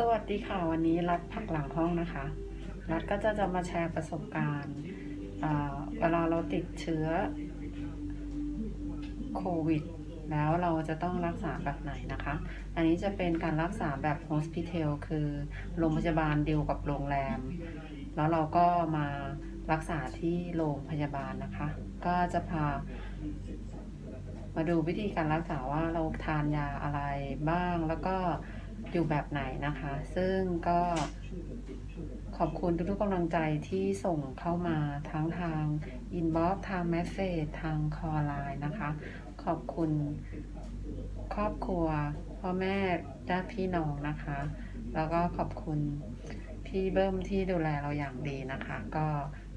สวัสดีค่ะวันนี้รัฐพักหลังห้องนะคะ รัฐก็จะจะมาแชร์ประสบการณ์เวลาเราติดเชื้อโควิด แล้วเราจะต้องรักษาแบบไหนนะคะ อันนี้จะเป็นการรักษาแบบโฮสพิเทลคือโรงพยาบาลเดียวกับโรงแรม แล้วเราก็มารักษาที่โรงพยาบาลนะคะ ก็จะพามาดูวิธีการรักษาว่าเราทานยาอะไรบ้างแล้วก็ อยู่แบบไหนนะคะ ซึ่งก็ขอบคุณทุกๆกำลังใจที่ส่งเข้ามาทั้งทางอินบ็อกทางแมสเซจทางคอไลน์นะคะ ขอบคุณครอบครัวพ่อแม่ญาติพี่น้องนะคะ แล้วก็ขอบคุณพี่เบิ้มที่ดูแลเราอย่างดีนะคะ ก็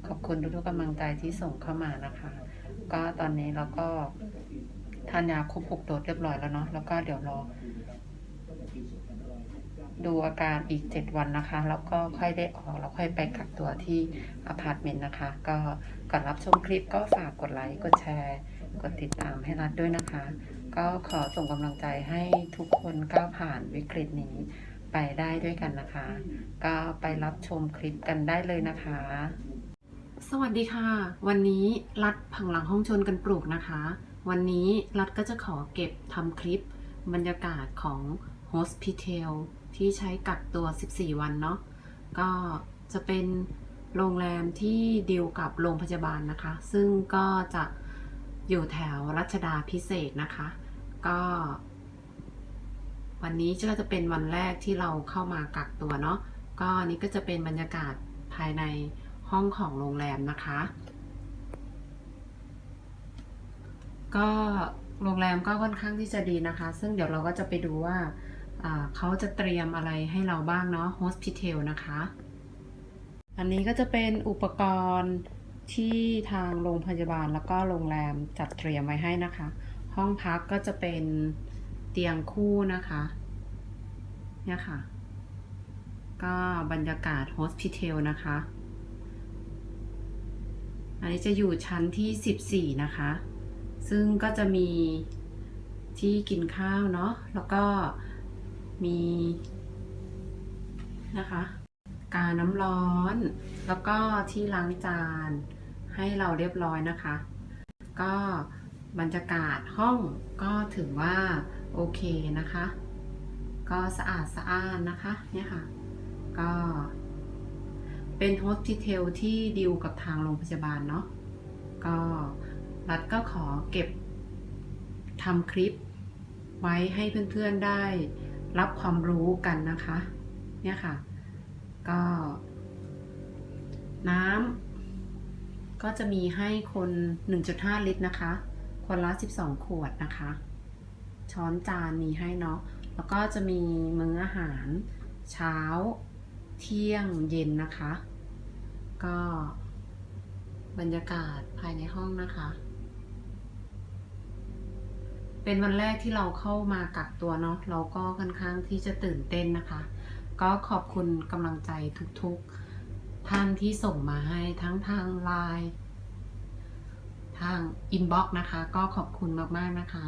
ขอบคุณทุกๆกำลังใจที่ส่งเข้ามานะคะ ก็ตอนนี้เราก็ทานยาครบหกโดสเรียบร้อยแล้วเนาะแล้วก็เดี๋ยวรอ ดูอาการอีกเจ็ดวันนะคะ แล้วก็ค่อยได้ออกแล้วค่อยไปกักตัวที่อพาร์ตเมนต์นะคะ ก็ก่อนรับชมคลิปก็ฝากกดไลค์กดแชร์ กดติดตามให้รัดด้วยนะคะ ก็ขอส่งกำลังใจให้ทุกคนก้าวผ่านวิกฤตนี้ไปได้ด้วยกันนะคะ ก็ไปรับชมคลิปกันได้เลยนะคะ สวัสดีค่ะ วันนี้รัดผังหลังห้องชนกันปลูกนะคะ วันนี้รัดก็จะขอเก็บทำคลิปบรรยากาศของ โฮสพิทลที่ใช้กักตัว 14 วันเนาะก็จะเป็นโรงแรมที่ดีลกับโรงพยาบาลนะคะ ซึ่งก็จะอยู่แถวรัชดาพิเศษนะคะ ก็ วันนี้ก็จะเป็นวันแรกที่เราเข้ามากักตัวเนาะก็นี้ก็จะเป็นบรรยากาศภายในห้องของโรงแรมนะคะ ก็โรงแรมก็ค่อนข้างที่จะดีนะคะ ซึ่งเดี๋ยวเราก็จะไปดูว่า เขาจะเตรียมอะไรให้เราบ้างเนาะ hospital นะคะ อันนี้ก็จะเป็นอุปกรณ์ที่ทางโรงพยาบาลแล้วก็โรงแรมจัดเตรียมไว้ให้นะคะ ห้องพักก็จะเป็นเตียงคู่นะคะ เนี่ยค่ะ ก็บรรยากาศ hospital นะคะ อันนี้จะอยู่ชั้นที่ 14 นะคะ ซึ่งก็จะมีที่กินข้าวเนาะ แล้วก็ มีนะคะ กาน้ำร้อน แล้วก็ที่ล้างจานให้เราเรียบร้อยนะคะ ก็บรรยากาศห้องก็ถือว่าโอเคนะคะ ก็สะอาดสะอ้านนะคะเนี่ยค่ะ ก็เป็นโฮสพิเทลที่ดีลกับทางโรงพยาบาลเนาะก็รัฐก็ขอเก็บทำคลิปไว้ให้เพื่อนๆได้ รับความรู้กันนะคะ เนี่ยค่ะ ก็ น้ำก็จะมีให้คน 1.5 ลิตรนะคะ คนละ 12 ขวดนะคะ ช้อนจานมีให้เนาะ แล้วก็จะมีมื้ออาหารเช้า เที่ยง เย็นนะคะ ก็บรรยากาศภายในห้องนะคะ เป็นวันแรกที่เราเข้ามากักตัวเนาะเราก็ค่อนข้างที่จะตื่นเต้นนะคะ ก็ขอบคุณกำลังใจทุกๆ ท่านที่ส่งมาให้ทั้งทางไลน์ทางอินบ็อกซ์นะคะ ก็ขอบคุณมากๆนะคะ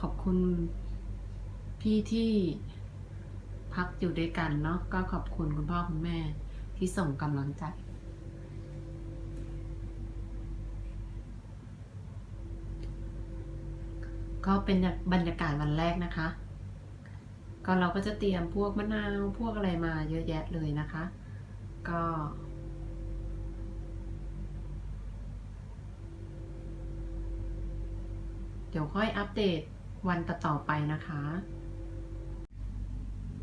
ขอบคุณพี่ที่พักอยู่ด้วยกันเนาะก็ขอบคุณคุณพ่อคุณแม่ที่ส่งกำลังใจ ก็เป็นบรรยากาศวันแรกนะคะ ก็เราก็จะเตรียมพวกมะนาวพวกอะไรมาเยอะแยะเลยนะคะ ก็เดี๋ยวค่อยอัปเดตวันต่อๆไปนะคะ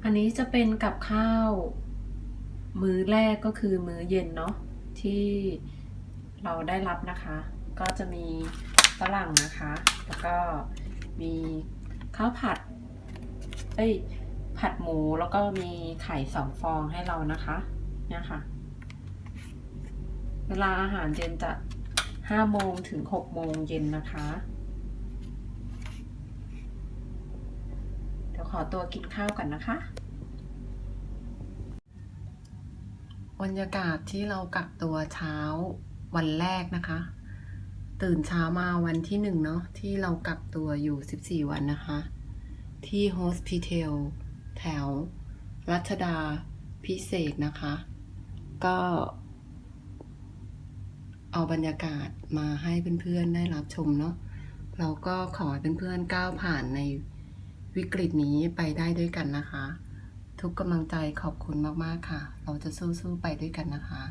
อันนี้จะเป็นกับข้าว มื้อแรกก็คือมื้อเย็นเนาะที่เราได้รับนะคะ ก็จะมีฝรั่งนะคะ แล้วก็ มีข้าวผัด เอ้ย ผัดหมูแล้วก็มีไข่สองฟองให้เรานะคะ เนี่ยค่ะ เวลาอาหารเย็นจะห้าโมงถึงหกโมงเย็นนะคะ เดี๋ยวขอตัวกินข้าวกันนะคะบรรยากาศที่เรากักตัวเช้าวันแรกนะคะ ตื่นเช้ามาวันที่หนึ่งเนาะที่เรากักตัวอยู่ 14 วันนะคะ ที่โฮสพิทลแถว รัชดาพิเศษนะคะ ก็ เอาบรรยากาศมาให้เพื่อนๆได้รับชมเนาะเราก็ขอให้เพื่อนๆก้าวผ่านในวิกฤตนี้ไปได้ด้วยกันนะคะ ทุกกำลังใจขอบคุณมากๆค่ะ เราจะสู้ๆไปด้วยกันนะคะ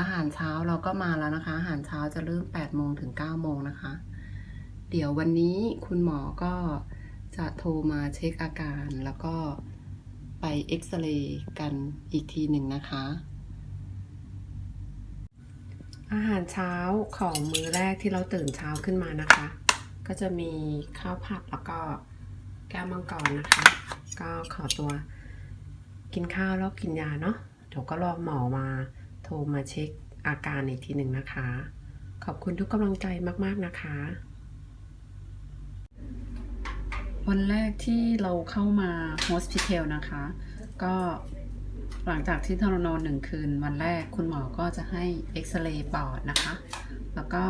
อาหารเช้าเราก็มาแล้วนะคะ อาหารเช้าจะเริ่ม8โมงถึง9โมงนะคะ เดี๋ยววันนี้คุณหมอก็จะโทรมาเช็คอาการแล้วก็ไปเอ็กซเรย์กันอีกทีหนึ่งนะคะ อาหารเช้าของมื้อแรกที่เราตื่นเช้าขึ้นมานะคะ ก็จะมีข้าวผัดแล้วก็แก้วมังกรนะคะ ก็ขอตัวกินข้าวแล้วกินยาเนาะเดี๋ยวก็รอหมอมา ทรมาเช็คอาการอีกทีหนึ่งนะคะ ขอบคุณทุกกำลังใจมาก ๆ นะคะ วันแรกที่เราเข้ามาโฮสพิเทลนะคะ ก็หลังจากที่ทรนอนหนึ่งคืน วันแรกคุณหมอก็จะให้เอ็กซเรย์ปอดนะคะ แล้วก็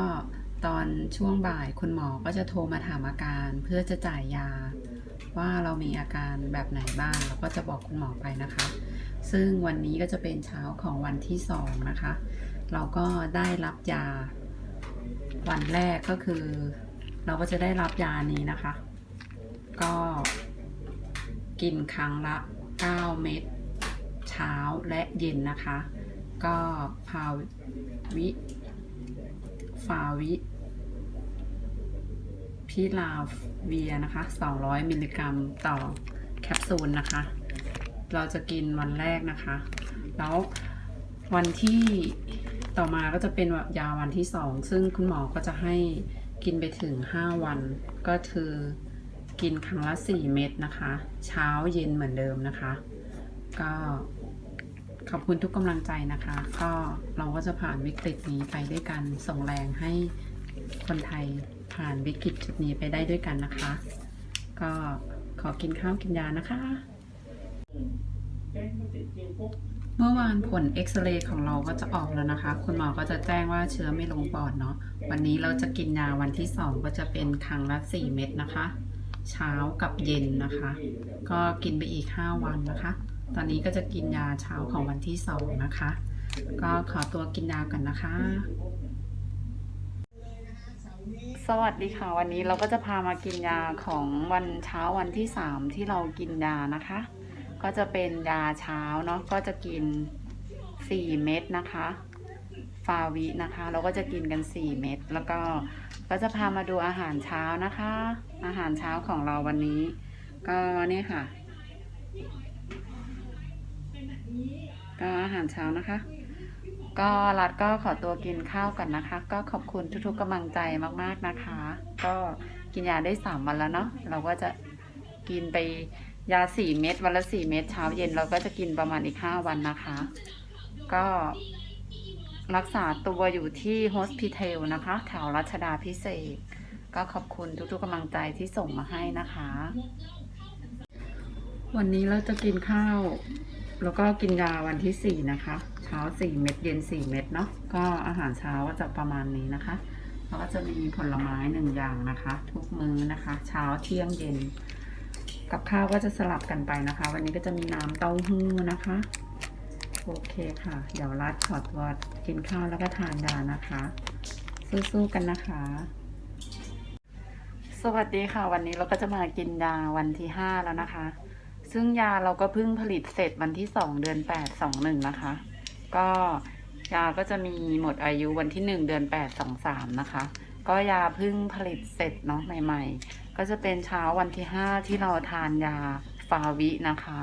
ตอนช่วงบ่ายคุณหมอก็จะโทรมาถามอาการเพื่อจะจ่ายยา ว่าเรามีอาการแบบไหนบ้างเราก็จะบอกคุณหมอไปนะคะ ซึ่งวันนี้ก็จะเป็นเช้าของวันที่สองนะคะ เราก็ได้รับยา วันแรกก็คือ เราก็จะได้รับยานี้นะคะ ก็กินครั้งละ 9 เม็ดเช้าและเย็นนะคะ ก็พาวิฟาวิพิลาเวียนะคะ 200 มิลลิกรัมต่อแคปซูลนะคะ เราจะกินวันแรกนะคะ แล้ววันที่ต่อมาก็จะเป็นยาวันที่2ซึ่งคุณหมอก็จะให้กินไปถึง 5 วัน ก็คือกินครั้งละ 4 เม็ดนะคะ เช้าเย็นเหมือนเดิมนะคะ ก็ขอบคุณทุกกำลังใจนะคะ ก็เราก็จะผ่านวิกฤตนี้ไปด้วยกันส่งแรงให้คนไทยผ่านวิกฤตจุดนี้ไปได้ด้วยกันนะคะ ก็ขอกินข้าวกินยานะคะ เมื่อวานผลเอ็กซเรย์ของเราก็จะออกแล้วนะคะ คุณหมอก็จะแจ้งว่าเชื้อไม่ลงปอดเนาะ วันนี้เราจะกินยาวันที่ 2 ก็จะเป็นครั้งละ 4 เม็ดนะคะ เช้ากับเย็นนะคะ ก็กินไปอีก 5 วันนะคะ ตอนนี้ก็จะกินยาเช้าของวันที่ 2 นะคะ ก็ขอตัวกินยากันนะคะ สวัสดีค่ะ วันนี้เราก็จะพามากินยาของวันเช้าวันที่ 3 ที่เรากินยานะคะ ก็จะเป็นยาเช้าเนาะก็จะกิน 4 เม็ดนะคะ ฟาวินะคะ เราก็จะกินกัน 4 เม็ดแล้วก็ก็จะพามาดูอาหารเช้านะคะ อาหารเช้าของเราวันนี้ ก็นี่ค่ะ ก็อาหารเช้านะคะ ก็รัดก็ขอตัวกินข้าวก่อนนะคะ ก็ขอบคุณทุกๆกำลังใจมากๆนะคะ ก็กินยาได้สามวันแล้วเนาะเราก็จะกินไป ยาสี่เม็ดวันละสี่เม็ดเช้าเย็นเราก็จะกินประมาณอีกห้าวันนะคะ ก็รักษาตัวอยู่ที่โฮสพิทลนะคะแถวรัชดาพิเศษกก็ขอบคุณทุกๆกำลังใจที่ส่งมาให้นะคะ วันนี้เราจะกินข้าว แล้วก็กินยาวันที่สี่นะคะ เช้าสี่เม็ดเย็นสี่เม็ดเนาะก็อาหารเช้าก็จะประมาณนี้นะคะแล้วก็จะมีผลไม้หนึ่งอย่างนะคะ ทุกมื้อนะคะ เช้าเที่ยงเย็น กับข้าวก็จะสลับกันไปนะคะ วันนี้ก็จะมีน้ำเต้าหู้นะคะ โอเคค่ะ เดี๋ยวรัดขอตัวกินข้าวแล้วก็ทานยานะคะ สู้ๆกันนะคะ สวัสดีค่ะ วันนี้เราก็จะมากินยาวันที่ห้าแล้วนะคะ ซึ่งยาเราก็เพิ่งผลิตเสร็จวันที่สองเดือนแปดสองหนึ่งนะคะ ก็ยาก็จะมีหมดอายุวันที่หนึ่งเดือนแปดสองสามนะคะ ก็ยาเพิ่งผลิตเสร็จเนาะใหม่ ๆ ก็จะเป็นเช้าวันที่ห้าที่เราทานยาฟาวินะคะ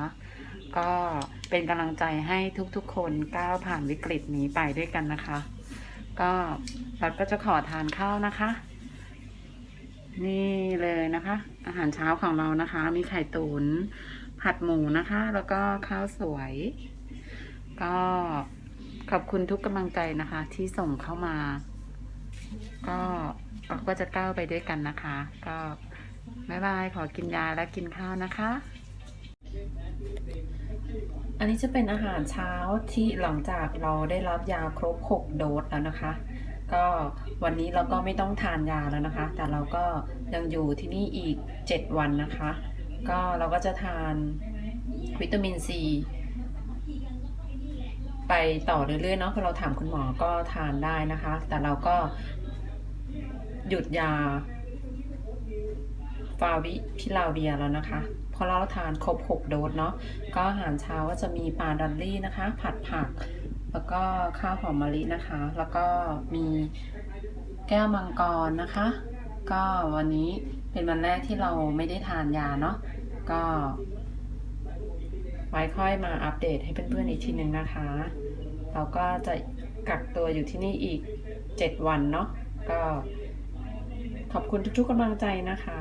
ก็เป็นกำลังใจให้ทุกๆ คนก้าวผ่านวิกฤตนี้ไปด้วยกันนะคะ ก็เราก็จะขอทานข้าวนะคะ นี่เลยนะคะ อาหารเช้าของเรานะคะ มีไข่ตุนผัดหมูนะคะ แล้วก็ข้าวสวย ก็ขอบคุณทุกกำลังใจนะคะ ที่ส่งเข้ามา ก็เราก็จะก้าวไปด้วยกันนะคะ ก็ บายบายขอกินยาและกินข้าวนะคะ อันนี้จะเป็นอาหารเช้าที่หลังจากเราได้รับยาครบ 6 โดสแล้วนะคะ ก็วันนี้เราก็ไม่ต้องทานยาแล้วนะคะ แต่เราก็ยังอยู่ที่นี่อีก 7 วันนะคะ ก็เราก็จะทานวิตามินซีไปต่อเรื่อยๆเนาะพอเราถามคุณหมอก็ทานได้นะคะ แต่เราก็หยุดยา ฟาวิพิลาเวียแล้วนะคะพราะเราทานครบ 6 โดสเนาะก็อาหารเช้าก็จะมีปลาดอลลี่นะคะ ผัดผัก แล้วก็ข้าวหอมมะลินะคะ แล้วก็มีแก้วมังกรนะคะ ก็วันนี้เป็นวันแรกที่เราไม่ได้ทานยาเนาะก็ไว้ค่อยมาอัปเดตให้เพื่อนๆอีกทีหนึ่งนะคะ เราก็จะกักตัวอยู่ที่นี่อีก 7 วันเนาะก็ขอบคุณทุกๆกำลังใจนะคะ